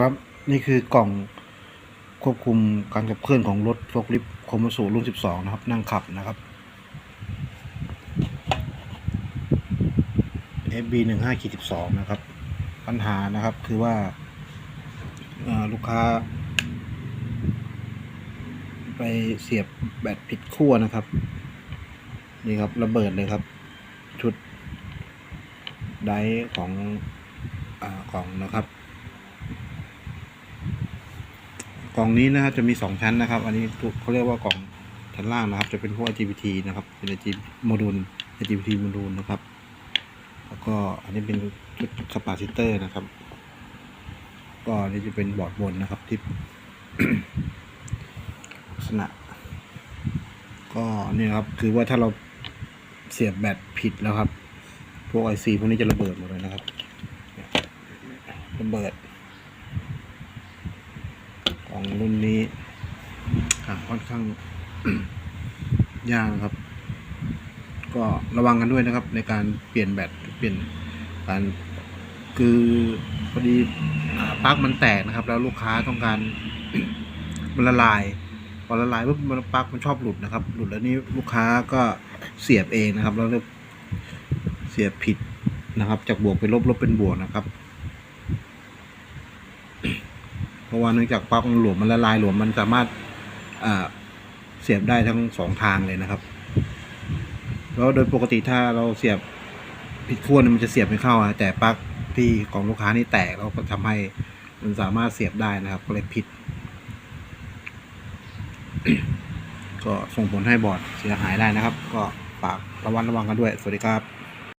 ครับนี่คือกล่องควบคุมการขับเคลื่อนของรถโฟล์คลิฟต์โคมสูรุ่น 12 นะครับ นั่งขับนะครับ FB 1 5 12 นะครับ ปัญหานะครับคือว่าลูกค้า ไปเสียบแบตผิดขั้วนะครับ นี่ครับระเบิดเลยครับ ชุดไดของอ่ากล่องนะครับ กล่องนี้นะครับจะมีสองชั้นนะครับ อันนี้เขาเรียกว่ากล่องชั้นล่างนะครับ จะเป็นพวก IGBT นะครับเป็น IG โมดูล IGBT โมดูลนะครับ แล้วก็อันนี้เป็นชุดคาปาซิเตอร์นะครับ ก็นนี้จะเป็นบอร์ดบนนะครับที่ลักษณะ ก็นี่ครับคือว่าถ้าเราเสียบแบตผิดแล้วครับ พวกไอซีพวกนี้จะระเบิดหมดเลยนะครับระเบิด ของรุ่นนี้อ่าค่อนข้างยากครับ ก็ระวังกันด้วยนะครับ ในการเปลี่ยนแบตเปลี่ยนการคือพอดีปลั๊กมันแตกนะครับ แล้วลูกค้าต้องการมันละลายพอละลายปุ๊บมันปลั๊กมันชอบหลุดนะครับ หลุดแล้วนี่ลูกค้าก็เสียบเองนะครับ แล้วเสียบผิดนะครับ จากบวกเป็นลบลบเป็นบวกนะครับ เพ ราะว่าเนื่องจากปลั๊กมันหลวมมันละลายหลวมมันสามารถเสียบได้ทั้งสองทางเลยนะครับ แล้วโดยปกติถ้าเราเสียบผิดขั้วมันจะเสียบไม่เข้าแต่ปลั๊กที่ของลูกค้านี่แตกแล้วก็ทำให้มันสามารถเสียบได้นะครับ ก็เลยผิด ก็ส่งผลให้บอร์ดเสียหายได้นะครับ ก็ฝากระวังระวังกันด้วย สวัสดีครับ